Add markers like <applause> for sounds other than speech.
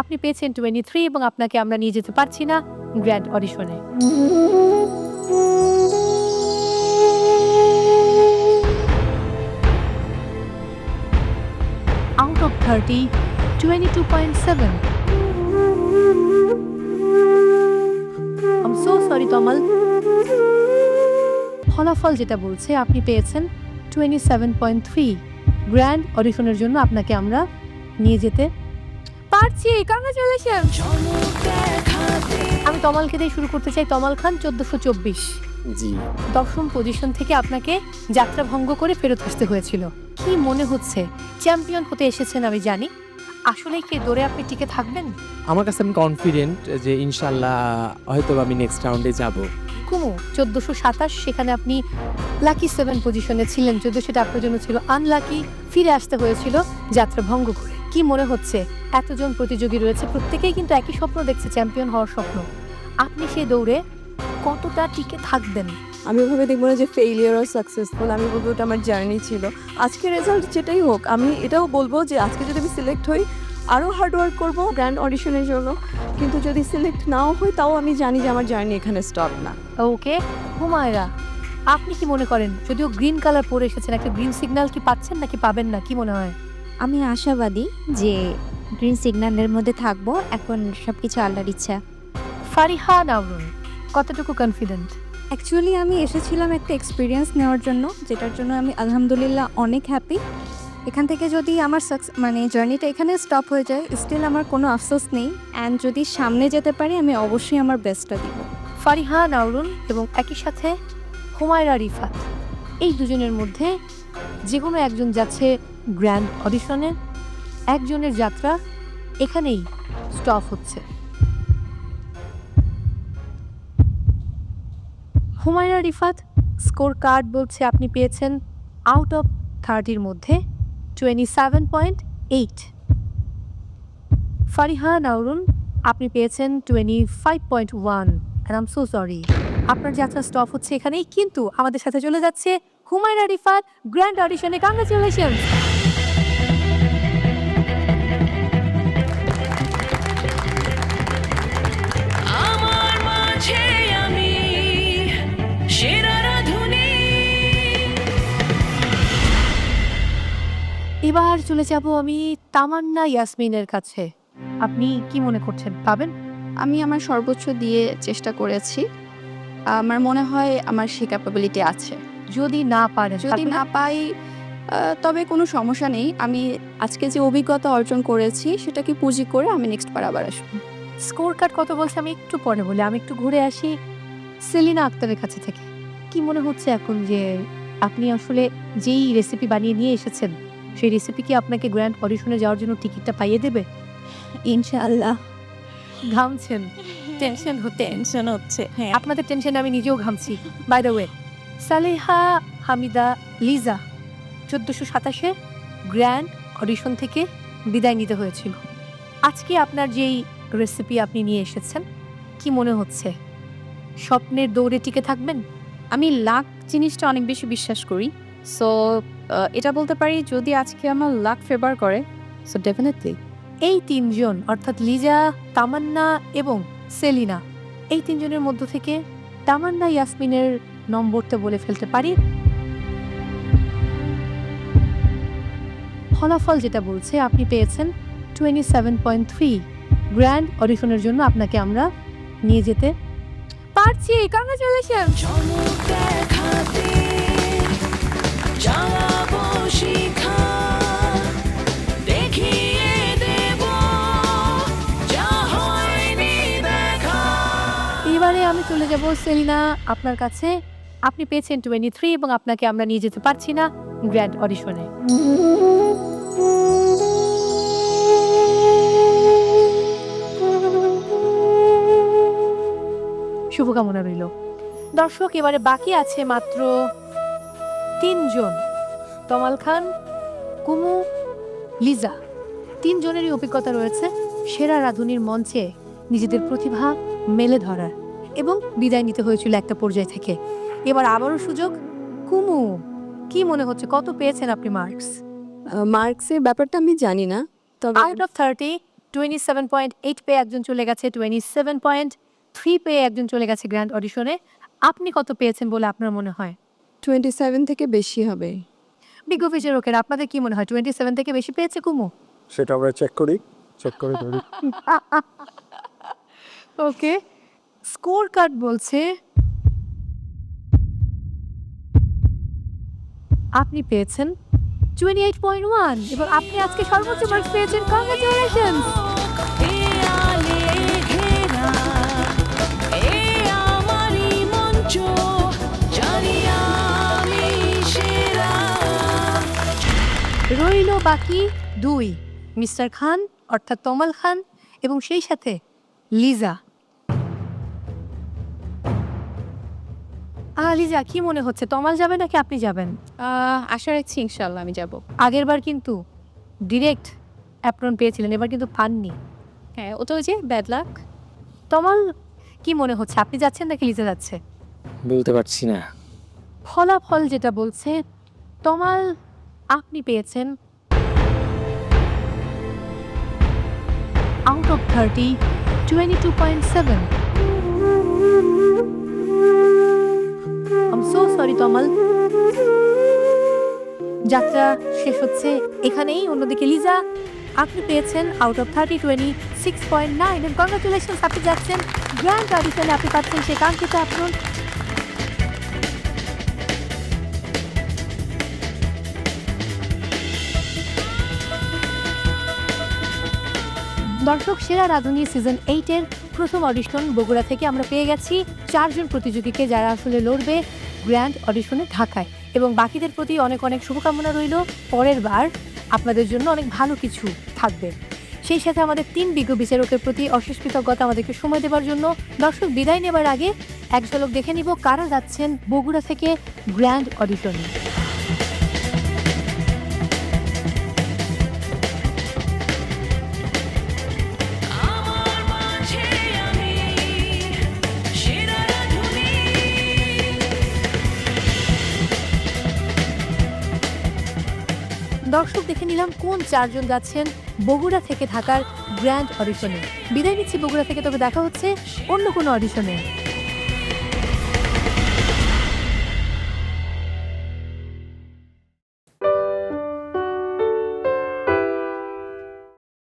আপনি পেয়েছেন twenty three এবং আপনাকে আমরা নিয়ে যেতে পারছি না। Grand অডিশনে out of thirty twenty two point seven so sorry Tamal ফলাফল যেটা বলছে, আপনি পেয়েছেন twenty seven point three grand অডিশনের জন্য আপনাকে আমরা নিয়ে যেতে পারছি কংগ্রেচুলেশন আমি তমালকে দিয়ে শুরু করতে চাই তমাল খান চোদ্দশো চব্বিশ। জি। দশম পজিশন থেকে আপনাকে যাত্রা ভঙ্গ করে ফেরত আসতে হয়েছিল। কি মনে হচ্ছে? চ্যাম্পিয়ন হতে এসেছেন আমি জানি। আসলে কি দৌড়ে আপনি টিকে থাকবেন? আমার কাছে আমি কনফিডেন্ট যে ইনশাল্লাহ হয়তো আমি নেক্সট রাউন্ডে যাব। কুমু চোদ্দোশো সাতাশ সেখানে আপনি লাকি সেভেন পজিশনে ছিলেন যদিও সেটা আপনার জন্য ছিল আনলাকি ফিরে আসতে হয়েছিল যাত্রা ভঙ্গ করে। কি মনে হচ্ছে? এতজন প্রতিযোগী রয়েছে প্রত্যেকেই কিন্তু একই স্বপ্ন দেখছে চ্যাম্পিয়ন হওয়ার স্বপ্ন। আপনি সেই দৌড়ে কতটা টিকে থাকবেন? আমি ওভাবে দেখব না যে ফেইলিয়ার আর সাকসেসফুল আমি বলব ওটা আমার জার্নি ছিল। আজকে রেজাল্ট যেটাই হোক আমি এটাও বলব যে আজকে যদি আমি সিলেক্ট হই আরও হার্ড ওয়ার্ক করব গ্র্যান্ড অডিশনের জন্য। কিন্তু যদি সিলেক্ট নাও হই তাও আমি জানি যে আমার জার্নি এখানে স্টপ না। ওকে হুমায়রা আপনি কি মনে করেন? যদিও গ্রিন কালার পরে এসেছেন একটা গ্রিন সিগন্যাল কি পাচ্ছেন নাকি পাবেন না কি মনে হয়? আমি আশাবাদী যে গ্রিন সিগন্যালের মধ্যে থাকব। এখন সব কিছু আল্লাহর ইচ্ছা। ফারিহা নাওরুন কতটুকু কনফিডেন্ট অ্যাকচুয়ালি আমি এসেছিলাম একটা এক্সপিরিয়েন্স নেওয়ার জন্য যেটার জন্য আমি আলহামদুলিল্লাহ অনেক হ্যাপি এখান থেকে যদি আমার সাকস মানে জার্নিটা এখানে স্টপ হয়ে যায় স্টিল আমার কোনো আফসোস নেই। অ্যান্ড যদি সামনে যেতে পারি আমি অবশ্যই আমার বেস্টটা দিব। ফারিহা নাওরুন এবং একই সাথে হুমায়রা রিফাত। এই দুজনের মধ্যে যে কোনো একজন যাচ্ছে গ্র্যান্ড অডিশনে একজনের যাত্রা এখানেই স্টপ হচ্ছে। হুমায়রা রিফাত স্কোর কার্ড বলছে আপনি পেয়েছেন আউট অফ থার্টির মধ্যে twenty seven point eight Fariha Naurun আপনি পেয়েছেন twenty five point one and um so sorry আপনার যাত্রা স্টপ হচ্ছে এখানেই, কিন্তু আমাদের সাথে চলে যাচ্ছে হুমায়রা রিফাত, গ্র্যান্ড অডিশনে। কংগ্রেচুলেশন এবার চলে যাব আমি তামান্না ইয়াসমিনের কাছে। আপনি কি মনে করছেন পাবেন? আমি আমার সর্বোচ্চ দিয়ে চেষ্টা করেছি। আমার মনে হয় আমার সে ক্যাপাবিলিটি আছে। যদি না পারে যদি না পাই তবে কোনো সমস্যা নেই। আমি আজকে যে অভিজ্ঞতা অর্জন করেছি সেটাকে পুঁজি করে আমি নেক্সট বার আবার আসব। স্কোর কার্ড কত বলছে আমি একটু পরে বলি। আমি একটু ঘুরে আসি সেলিনা আক্তারের কাছে থেকে। কি মনে হচ্ছে এখন যে আপনি আসলে যেই রেসিপি বানিয়ে নিয়ে এসেছেন সেই রেসিপি কি আপনাকে গ্র্যান্ড অডিশনে যাওয়ার জন্য টিকিটটা পাইয়ে দেবে? ইনশাআল্লাহ। ঘামছেন। টেনশন হতে টেনশন হচ্ছে হ্যাঁ। আপনাদের টেনশনে আমি নিজেও ঘামছি। By the way Saleha Hamida Liza চোদ্দোশো সাতাশে গ্র্যান্ড অডিশন থেকে বিদায় নিতে হয়েছিল। আজকে আপনার যেই রেসিপি আপনি নিয়ে এসেছেন কি মনে হচ্ছে? স্বপ্নের দৌড়ে টিকে থাকবেন? আমি লাক জিনিসটা অনেক বেশি বিশ্বাস করি। সো এটা বলতে পারি, যদি আজকে আমার লাক ফেভার করে সো ডেফিনেটলি এই তিনজন, অর্থাৎ লিজা, তামান্না এবং সেলিনা, এই তিনজনের মধ্য থেকে তামান্না ইয়াসমিনের নম্বরটা বলে ফেলতে পারি। ফলাফল যেটা বলছে, আপনি পেয়েছেন twenty seven point three grand অডিশনের জন্য আপনাকে আমরা নিয়ে যেতে পারছি। কংগ্রেচুলেশন যাব সেলিনা আপনার কাছে আপনি পেয়েছেন টোয়েন্টি থ্রি এবং আপনাকে আমরা নিয়ে যেতে পারছি না গ্র্যান্ড অডিশনে শুভকামনা রইল। দর্শক, এবারে বাকি আছে মাত্র তিনজন। তমাল খান, কুমু, লিজা। তিনজনেরই অভিজ্ঞতা রয়েছে সেরা রাধুনির মঞ্চে নিজেদের প্রতিভা মেলে ধরার। এবং বিদায় নিতে হয়েছিল একটা পর্যায় থেকে। এবার আবারও সুযোগ। কুমু কি মনে হচ্ছে? কত পেয়েছেন আপনি মার্কস? মার্কসের ব্যাপারটা আমি জানি না তবে out of thirty twenty seven point eight পেয়ে একজন চলে গেছে টোয়েন্টি সেভেন পয়েন্ট থ্রি পেয়ে একজন চলে গেছে গ্র্যান্ড অডিশনে আপনি কত পেয়েছেন বলে আপনার মনে হয়? টোয়েন্টি সেভেন থেকে বেশি হবে। বিজ্ঞ বিচারকের আপনাদের কি মনে হয়? টোয়েন্টি সেভেন থেকে বেশি পেয়েছে কুমু? সেটা আমরা চেক করি চেক করে <laughs> ওকে। স্কোর কার্ড বলছে, আপনি পেয়েছেন টোয়েন্টি এইট পয়েন্ট ওয়ান এবং আপনি আজকে সর্বোচ্চ মার্কস পেয়েছেন কংগ্রেচুলেশন রইল বাকি দুই, মিস্টার খান, অর্থাৎ তমাল খান, এবং সেই সাথে লিজা। আহ, লিজা কি মনে হচ্ছে? তমাল যাবে নাকি আপনি যাবেন? আশা রাখছি ইনশাল্লাহ আমি যাব। আগের বার কিন্তু ডিরেক্ট অ্যাপ্রন পেয়েছিলেন এবার কিন্তু পাননি। হ্যাঁ ওটা ওই যে ব্যাড লাক তমাল কি মনে হচ্ছে? আপনি যাচ্ছেন নাকি লিজা যাচ্ছে? বলতে পারছি না। ফলাফল যেটা বলছে তমাল আপনি পেয়েছেন out of thirty twenty two point seven so sorry Tamal যাত্রা শেষ হচ্ছে এখানেই। অন্যদিকে লিজা আপনি পেয়েছেন out of thirty twenty six point nine congratulation আপনি যাচ্ছেন। গ্র্যান্ড অডিশনে আপনি পাচ্ছেন সে কাঙ্ক্ষিত আপনার দর্শক, সেরা রাধুনী সিজন এইটের প্রথম অডিশন বগুড়া থেকে আমরা পেয়ে গেছি। চারজন প্রতিযোগীকে যারা আসলে লড়বে গ্র্যান্ড অডিশনে ঢাকায়। এবং বাকিদের প্রতি অনেক অনেক শুভকামনা রইল। পরের বার আপনাদের জন্য অনেক ভালো কিছু থাকবে। সেই সাথে আমাদের তিন বিজ্ঞ বিচারকের প্রতি অশেষ কৃতজ্ঞতা আমাদেরকে সময় দেওয়ার জন্য। দর্শক, বিদায় নেবার আগে এক ঝলক দেখে নিব কারা যাচ্ছেন বগুড়া থেকে গ্র্যান্ড অডিশনে। দর্শক দেখে নিলাম কোন চারজন যাচ্ছেন বগুড়া থেকে ঢাকার গ্র্যান্ড অডিশনে। বিদায় নিচ্ছি বগুড়া থেকে, তবে দেখা হচ্ছে অন্য কোনো অডিশনে।